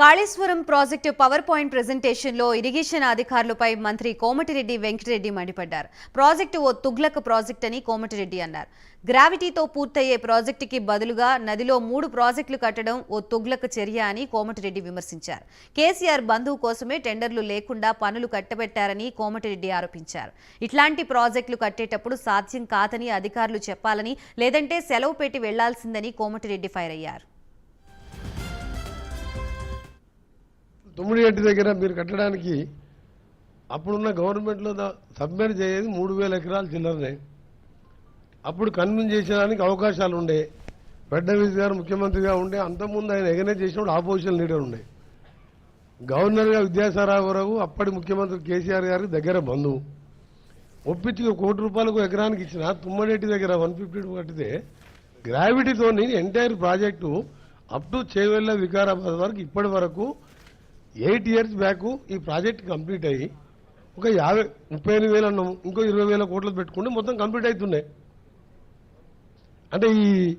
Kaleshwaram project power point ప్రెజెంటేషన్లో irrigation అధికారులపై మంత్రి కోమటిరెడ్డి వెంకటరెడ్డి మండిపడ్డారు. ప్రాజెక్టు ఓ తుగ్లక్ ప్రాజెక్ట్ అని కోమటిరెడ్డి అన్నారు. గ్రావిటీతో పూర్తయ్యే ప్రాజెక్టుకి బదులుగా నదిలో మూడు ప్రాజెక్టులు కట్టడం ఓ తుగ్లక్ చర్య అని కోమటిరెడ్డి విమర్శించారు. కేసీఆర్ బంధువు కోసమే టెండర్లు లేకుండా పనులు కట్టబెట్టారని కోమటిరెడ్డి ఆరోపించారు. ఇట్లాంటి ప్రాజెక్టులు కట్టేటప్పుడు సాధ్యం కాదని అధికారులు చెప్పాలని లేదంటే సెలవు పెట్టి వెళ్ళాల్సిందని కోమటిరెడ్డి ఫైర్ అయ్యారు. తుమ్మిడిగట్టి దగ్గర మీరు కట్టడానికి అప్పుడున్న గవర్నమెంట్లో సబ్మిట్ చేయేది మూడు వేల ఎకరాలు చిల్లరనే. అప్పుడు కన్విన్స్ చేసేదానికి అవకాశాలు ఉండే. ఫడ్నవీస్ గారు ముఖ్యమంత్రిగా ఉండే. అంతకుముందు ఆయన ఎగనే చేసినప్పుడు ఆపోజిషన్ లీడర్ ఉండే. గవర్నర్గా విద్యాసారావు అప్పటి ముఖ్యమంత్రి కేసీఆర్ గారికి దగ్గర బంధువు. ఒప్పించి కోటి రూపాయలకు ఎకరానికి ఇచ్చిన తుమ్మడేటి దగ్గర వన్ ఫిఫ్టీ టూ కట్టితే గ్రావిటీతో entire project up to Chevella Vikarabad వరకు ఇప్పటి వరకు ఎయిట్ ఇయర్స్ బ్యాక్ ఈ ప్రాజెక్ట్ కంప్లీట్ అయ్యి ఒక యాభై ముప్పై ఎనిమిది వేలు అన్నాము. ఇంకో ఇరవై వేల కోట్లు పెట్టుకుంటే మొత్తం కంప్లీట్ అవుతున్నాయి అంటే ఈ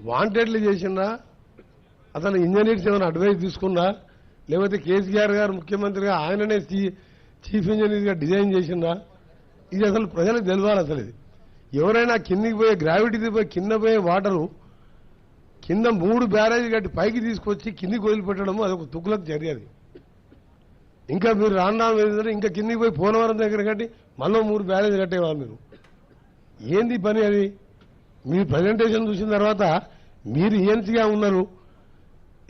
వాంటెడ్లు చేసినా అతను ఇంజనీర్స్ ఏమైనా అడ్వైస్ తీసుకున్నా? లేకపోతే కేసీఆర్ గారు ముఖ్యమంత్రిగా ఆయననే చీ- చీఫ్ ఇంజనీర్గా డిజైన్ చేసినా ఇది అసలు ప్రజలకు తెలియాలి అసలు ఇది. ఎవరైనా కిందికి పోయే గ్రావిటీ పోయి కింద పోయే వాటరు కింద మూడు బ్యారేజ్ కట్టి పైకి తీసుకొచ్చి కిందికి వదిలిపెట్టడము అదొక తుక్కులకు చర్య అది. ఇంకా మీరు రాను రాను ఏంటంటే ఇంకా కిందికి పోయి పోలవరం దగ్గర కట్టి మళ్ళీ మూడు బ్యారేజ్ కట్టేవాళ్ళు మీరు. ఏంది పని అది? మీ ప్రజెంటేషన్ చూసిన తర్వాత మీరు ఈఎన్సీగా ఉన్నారు.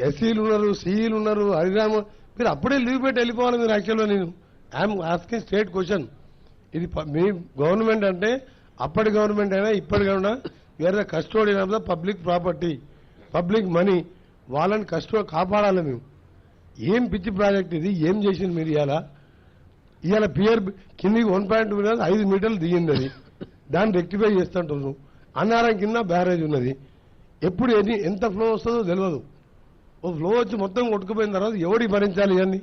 ఎస్సీలు ఉన్నారు సిఈలు ఉన్నారు హరిరామ మీరు అప్పుడే లీవ్ పెట్టి వెళ్ళిపోవాలి మీరు యాక్చువల్గా నేను. ఐఎమ్ ఆస్కింగ్ స్టేట్ క్వశ్చన్ ఇది ప- మీ గవర్నమెంట్ అంటే అప్పటి గవర్నమెంట్ అయినా ఇప్పటి అయినా వేరే custodian of the public property public money వాళ్ళని కష్టం కాపాడాలి మేము. ఏం పిచ్చి ప్రాజెక్ట్ ఇది? ఏం చేసింది మీరు ఇవాళ? ఇవాళ పియర్ కిందికి వన్ పాయింట్ మీటర్ ఐదు మీటర్లు దిగింది అది. దాన్ని రెక్టిఫై చేస్తుంటారు. అన్నారం కింద బ్యారేజ్ ఉన్నది. ఎప్పుడు ఎన్ని ఎంత ఫ్లో వస్తుందో తెలియదు ఓ ఫ్లో వచ్చి మొత్తం కొట్టుకుపోయిన తర్వాత ఎవడి భరించాలి ఇవన్నీ?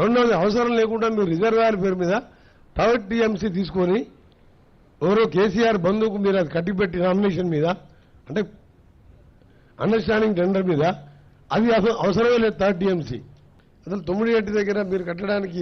రెండవది అవసరం లేకుండా మీరు రిజర్వాయర్ పేరు మీద ప్రైవేట్ టీఎంసీ తీసుకొని ఎవరో కేసీఆర్ బంధువుకు మీరు అది కట్టిపెట్టి నామినేషన్ మీద అంటే అండర్స్టాండింగ్ టెండర్ మీద అది అసలు అవసరమే లేదు థర్డ్ టీఎంసీ అసలు తొమ్మిది గంటి దగ్గర మీరు కట్టడానికి